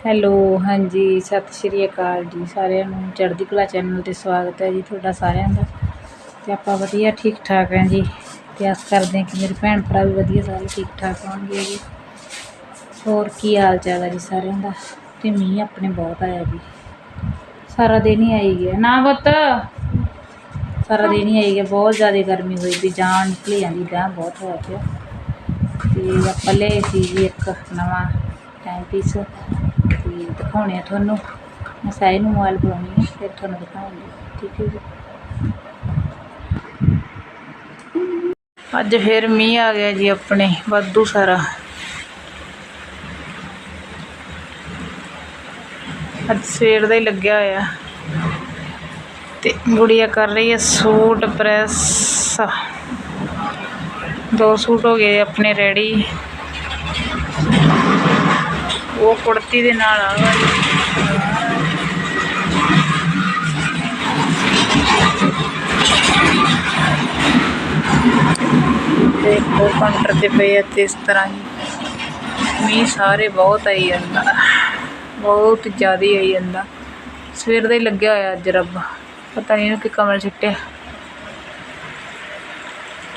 Hello, ਹਾਂਜੀ, ਸਤਿ ਸ਼੍ਰੀ ਅਕਾਲ ਜੀ ਸਾਰਿਆਂ ਨੂੰ। ਚੜ੍ਹਦੀ ਕਲਾ ਚੈਨਲ 'ਤੇ ਸਵਾਗਤ ਹੈ ਜੀ ਤੁਹਾਡਾ ਸਾਰਿਆਂ ਦਾ। ਤੇ ਆਪਾਂ ਵਧੀਆ ਠੀਕ ਠਾਕ ਹਾਂ ਜੀ। ਤੇ ਆਸ ਕਰਦੇ ਹਾਂ ਕਿ ਮੇਰੇ ਭੈਣ ਭਰਾ ਵੀ ਵਧੀਆ, ਸਾਰੇ ਠੀਕ ਠਾਕ ਹੋਣਗੇ ਜੀ। ਹੋਰ ਕੀ ਹਾਲ ਚਾਲ ਹੈ ਜੀ ਸਾਰਿਆਂ ਦਾ? ਤੇ ਮੀਂਹ ਆਪਣੇ ਬਹੁਤ ਆਇਆ ਜੀ। ਸਾਰਾ ਦਿਨ ਹੀ ਆਈ ਗਿਆ। ਨਾ ਪੁੱਤ, ਸਾਰਾ ਦਿਨ ਹੀ ਆਈ ਗਿਆ। ਬਹੁਤ ਜ਼ਿਆਦਾ ਗਰਮੀ ਹੋਈ ਵੀ ਜਾਨ ਨਿਕਲੀ ਜਾਂਦੀ ਗਾਂ ਬਹੁਤ ਹੋਇਆ ਪਿਆ। ਤੇ ਆਪਾਂ ਲਏ ਸੀ ਜੀ ਇੱਕ ਨਵਾਂ ਟਾਈਮ ਪੀਸ ਤੇ ਦਿਖਾਉਣੇ ਆ ਤੁਹਾਨੂੰ। ਮੈਂ ਸਾਈ ਨੂੰ ਮੋਬਾਈਲ ਬਣਾਉਣੀ ਹੈ ਫਿਰ ਤੁਹਾਨੂੰ ਦਿਖਾਉਂਗੀ। ਠੀਕ ਹੈ ਜੀ। ਅੱਜ ਫਿਰ ਮੀਂਹ ਆ ਗਿਆ ਜੀ ਆਪਣੇ, ਵਾਧੂ ਸਾਰਾ। ਅੱਜ ਸਵੇਰ ਦਾ ਹੀ ਲੱਗਿਆ ਹੋਇਆ। ਤੇ ਗੁੜੀਆ ਕਰ ਰਹੀ ਹੈ ਸੂਟ, ਪ੍ਰੈਸ। ਦੋ ਸੂਟ ਹੋ ਗਏ ਆਪਣੇ ਰੈਡੀ ਉਹ ਕੁੜਤੀ ਦੇ ਨਾਲ ਆ ਵਾਲੀ। ਤੇ ਉਹ ਕਾਊਂਟਰ ਤੇ ਪਏ ਆ ਤੇ ਇਸ ਤਰ੍ਹਾਂ ਹੀ। ਮੀਂਹ ਸਾਰੇ ਬਹੁਤ ਆਈ ਜਾਂਦਾ। ਬਹੁਤ ਜ਼ਿਆਦਾ ਆਈ ਜਾਂਦਾ। ਸਵੇਰ ਦਾ ਹੀ ਲੱਗਿਆ ਹੋਇਆ ਅੱਜ ਰੱਬ। ਪਤਾ ਨਹੀਂ ਇਹਨੂੰ ਕਿ ਕਮਲ ਛਿੱਟਿਆ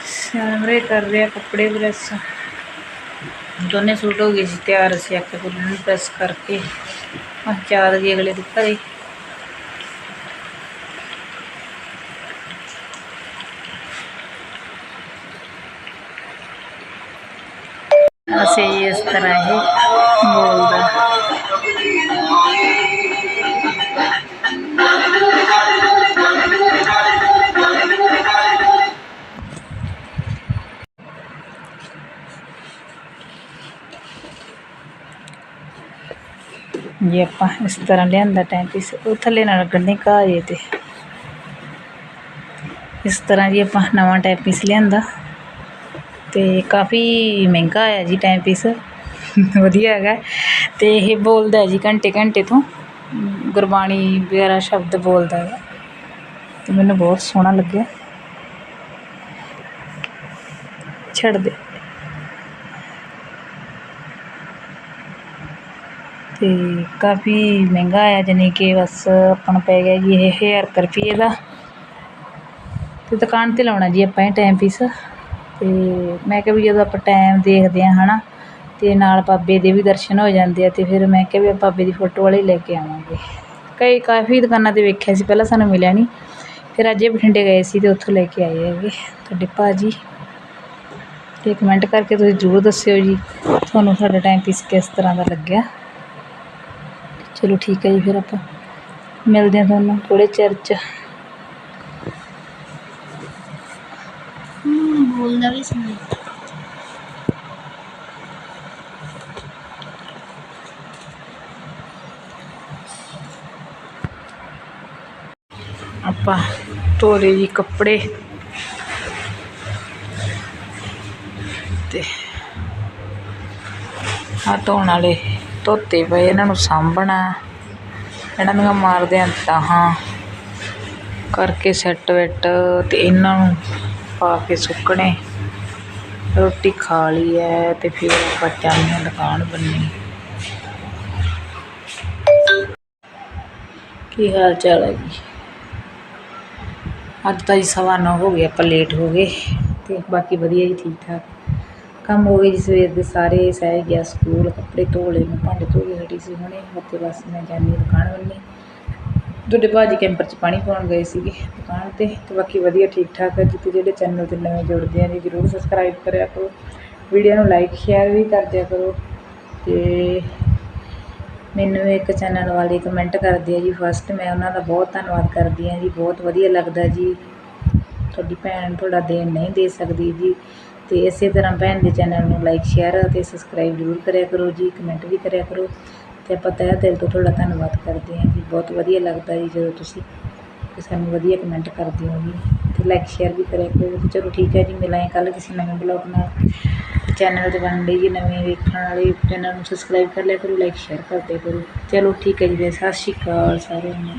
ਸਾਮਰੇ ਕਰ ਰਿਹਾ ਕੱਪੜੇ ਪ੍ਰੈਸ ਦੋਨੇ ਸੂਟ ਹੋ ਗਏ ਸੀ ਤਿਆਰ ਅਸੀਂ ਆਕੇ ਕੋਲ ਨੂੰ ਪ੍ਰੈਸ ਕਰਕੇ। ਆ ਚਾਰ ਜੀ ਅਗਲੇ ਦੇ ਘਰੇ। ਅਸੀਂ ਇਸ ਤਰ੍ਹਾਂ ਇਹ ਬੋਲਦਾ ਜੇ ਆਪਾਂ ਇਸ ਤਰ੍ਹਾਂ ਲਿਆਂਦਾ ਟਾਈਮ ਪੀਸ ਉਹ ਥੱਲੇ ਨਾ ਲੱਗਣ ਦੇ ਘਾਹ ਜੇ ਤੇ ਇਸ ਤਰ੍ਹਾਂ ਜੀ ਆਪਾਂ ਨਵਾਂ ਟਾਈਮ ਪੀਸ ਲਿਆਂਦਾ ਤੇ ਕਾਫੀ ਮਹਿੰਗਾ ਆਇਆ ਜੀ ਟਾਈਮ ਪੀਸ ਵਧੀਆ ਹੈਗਾ ਤੇ ਇਹ ਬੋਲਦਾ ਜੀ ਘੰਟੇ ਘੰਟੇ ਤੋਂ ਗੁਰਬਾਣੀ ਵਗੈਰਾ ਸ਼ਬਦ ਬੋਲਦਾ ਹੈ ਤੇ ਮੈਨੂੰ ਬਹੁਤ ਸੋਹਣਾ ਲੱਗਿਆ ਛੱਡ ਦੇ ਅਤੇ ਕਾਫੀ ਮਹਿੰਗਾ ਆਇਆ ਜਾਣੀ ਕਿ ਬਸ ਆਪਾਂ ਨੂੰ ਪੈ ਗਿਆ ਜੀ ਇਹ ਹਜ਼ਾਰ ਕੁ ਰੁਪਈਏ ਦਾ। ਅਤੇ ਦੁਕਾਨ 'ਤੇ ਲਾਉਣਾ ਜੀ ਆਪਾਂ ਇਹ ਟਾਈਮ ਪੀਸ ਅਤੇ ਮੈਂ ਕਿਹਾ ਵੀ ਜਦੋਂ ਆਪਾਂ ਟਾਈਮ ਦੇਖਦੇ ਹਾਂ ਹੈ ਨਾ ਅਤੇ ਨਾਲ ਬਾਬੇ ਦੇ ਵੀ ਦਰਸ਼ਨ ਹੋ ਜਾਂਦੇ ਆ ਅਤੇ ਫਿਰ ਮੈਂ ਕਿਹਾ ਵੀ ਆਪਾਂ ਬਾਬੇ ਦੀ ਫੋਟੋ ਵਾਲੇ ਲੈ ਕੇ ਆਵਾਂਗੇ। ਕਈ ਕਾਫੀ ਦੁਕਾਨਾਂ 'ਤੇ ਵੇਖਿਆ ਸੀ, ਪਹਿਲਾਂ ਸਾਨੂੰ ਮਿਲਿਆ ਨਹੀਂ ਫਿਰ ਅੱਜ ਇਹ ਬਠਿੰਡੇ ਗਏ ਸੀ ਅਤੇ ਉੱਥੋਂ ਲੈ ਕੇ ਆਏ ਹੈਗੇ। ਤੁਹਾਡੇ ਭਾਅ ਜੀ ਅਤੇ ਕਮੈਂਟ ਕਰਕੇ ਤੁਸੀਂ ਜ਼ਰੂਰ ਦੱਸਿਓ ਜੀ, ਤੁਹਾਨੂੰ ਸਾਡਾ ਟਾਈਮ ਪੀਸ ਕਿਸ ਤਰ੍ਹਾਂ ਦਾ ਲੱਗਿਆ। ਚਲੋ ਠੀਕ ਹੈ ਜੀ ਫਿਰ ਆਪਾਂ। ਮਿਲਦੇ ਹਾਂ ਤੁਹਾਨੂੰ ਥੋੜ੍ਹੇ ਚਿਰ 'ਚ। ਬੋਲਦਾ ਵੀ ਸੁਣ ਆਪਾਂ ਧੋਲੇ ਜੀ ਕੱਪੜੇ। ਤੇ ਆ ਧੋਣ ਵਾਲੇ ਧੋਤੇ ਪਏ, ਇਹਨਾਂ ਨੂੰ ਸਾਂਭਣਾ ਇਹਨਾਂ ਦੀਆਂ ਮਾਰਦਿਆਂ ਤਾਹਾਂ। ਕਰਕੇ ਸੈੱਟ ਵੈੱਟ ਅਤੇ ਇਹਨਾਂ ਨੂੰ ਪਾ ਕੇ ਸੁੱਕਣੇ। ਰੋਟੀ ਖਾ ਲਈ ਹੈ ਅਤੇ ਫਿਰ ਆਪਾਂ ਚੱਲਦੇ ਹਾਂ ਦੁਕਾਨ ਬੰਨੀ। ਕੀ ਹਾਲ ਚਾਲ ਹੈ ਜੀ? ਅੱਜ ਤਾਂ ਜੀ ਸਵਾ ਨੌ ਹੋ ਗਏ, ਆਪਾਂ ਲੇਟ ਹੋ ਗਏ ਤੇ ਬਾਕੀ ਵਧੀਆ ਜੀ ਠੀਕ ਠਾਕ ਕੰਮ ਹੋ ਗਏ ਜੀ, ਸਵੇਰ ਦੇ ਸਾਰੇ ਸਹਿ ਗਿਆ ਸਕੂਲ, ਕੱਪੜੇ ਧੋ ਲਏ, ਮੈਂ ਭਾਂਡੇ ਧੋ ਕੇ ਹਟੀ ਸੀ ਹੁਣੇ ਅਤੇ ਬਸ ਮੈਂ ਜਾਂਦੀ ਹਾਂ ਦੁਕਾਨ ਵੱਲ। ਤੁਹਾਡੇ ਭਾਜੀ ਕੈਂਪਰ 'ਚ ਪਾਣੀ ਪਾਉਣ ਗਏ ਸੀਗੇ ਦੁਕਾਨ 'ਤੇ, ਤੇ ਬਾਕੀ ਵਧੀਆ ਠੀਕ ਠਾਕ ਹੈ ਜੀ ਜਿਹੜੇ ਚੈਨਲ 'ਤੇ ਨਵੇਂ ਜੁੜਦੇ ਆ ਜੀ, ਜ਼ਰੂਰ ਸਬਸਕ੍ਰਾਈਬ ਕਰਿਆ ਕਰੋ। ਵੀਡੀਓ ਨੂੰ ਲਾਈਕ ਸ਼ੇਅਰ ਵੀ ਕਰ ਦਿਆ ਕਰੋ। ਤੇ ਮੈਨੂੰ ਇੱਕ ਚੈਨਲ ਵਾਲੇ ਕਮੈਂਟ ਕਰਦੇ ਆ ਜੀ ਫਸਟ ਮੈਂ ਉਹਨਾਂ ਦਾ ਬਹੁਤ ਧੰਨਵਾਦ ਕਰਦੀ ਹਾਂ ਜੀ, ਬਹੁਤ ਵਧੀਆ ਲੱਗਦਾ ਜੀ। ਤੁਹਾਡੀ ਭੈਣ ਤੁਹਾਡਾ ਦੇਣ ਨਹੀਂ ਦੇ ਸਕਦੀ ਜੀ। ਤੇ ਇਸੇ ਤਰ੍ਹਾਂ ਭੈਣ ਦੇ ਚੈਨਲ ਨੂੰ ਲਾਈਕ ਸ਼ੇਅਰ ਅਤੇ ਸਬਸਕ੍ਰਾਈਬ ਜ਼ਰੂਰ ਕਰਿਆ ਕਰੋ ਜੀ ਕਮੈਂਟ ਵੀ ਕਰਿਆ ਕਰੋ ਤੇ ਆਪਾਂ ਤਹਿ ਦਿਲ ਤੋਂ ਤੁਹਾਡਾ ਧੰਨਵਾਦ ਕਰਦੇ ਹਾਂ ਜੀ। ਬਹੁਤ ਵਧੀਆ ਲੱਗਦਾ ਜੀ ਜਦੋਂ ਤੁਸੀਂ ਤੇ ਸਾਨੂੰ ਵਧੀਆ ਕਮੈਂਟ ਕਰਦੇ ਹੋ ਜੀ ਤੇ ਲਾਈਕ ਸ਼ੇਅਰ ਵੀ ਕਰਿਆ ਕਰੋ ਜੀ। ਚਲੋ ਠੀਕ ਹੈ ਜੀ, ਮਿਲਾਂਗੇ ਕੱਲ੍ਹ ਕਿਸੇ ਨਵੇਂ ਬਲੌਗ ਨਾਲ। ਚੈਨਲ 'ਤੇ ਬਣ ਲਈ ਜੀ ਨਵੇਂ ਵੇਖਣ ਵਾਲੇ, ਚੈਨਲ ਨੂੰ ਸਬਸਕ੍ਰਾਈਬ ਕਰ ਲਿਆ ਕਰੋ ਲਾਈਕ ਸ਼ੇਅਰ ਕਰਦੇ ਕਰੋ ਚਲੋ ਠੀਕ ਹੈ ਜੀ ਸਤਿ ਸ਼੍ਰੀ ਅਕਾਲ ਸਾਰਿਆਂ ਨੂੰ।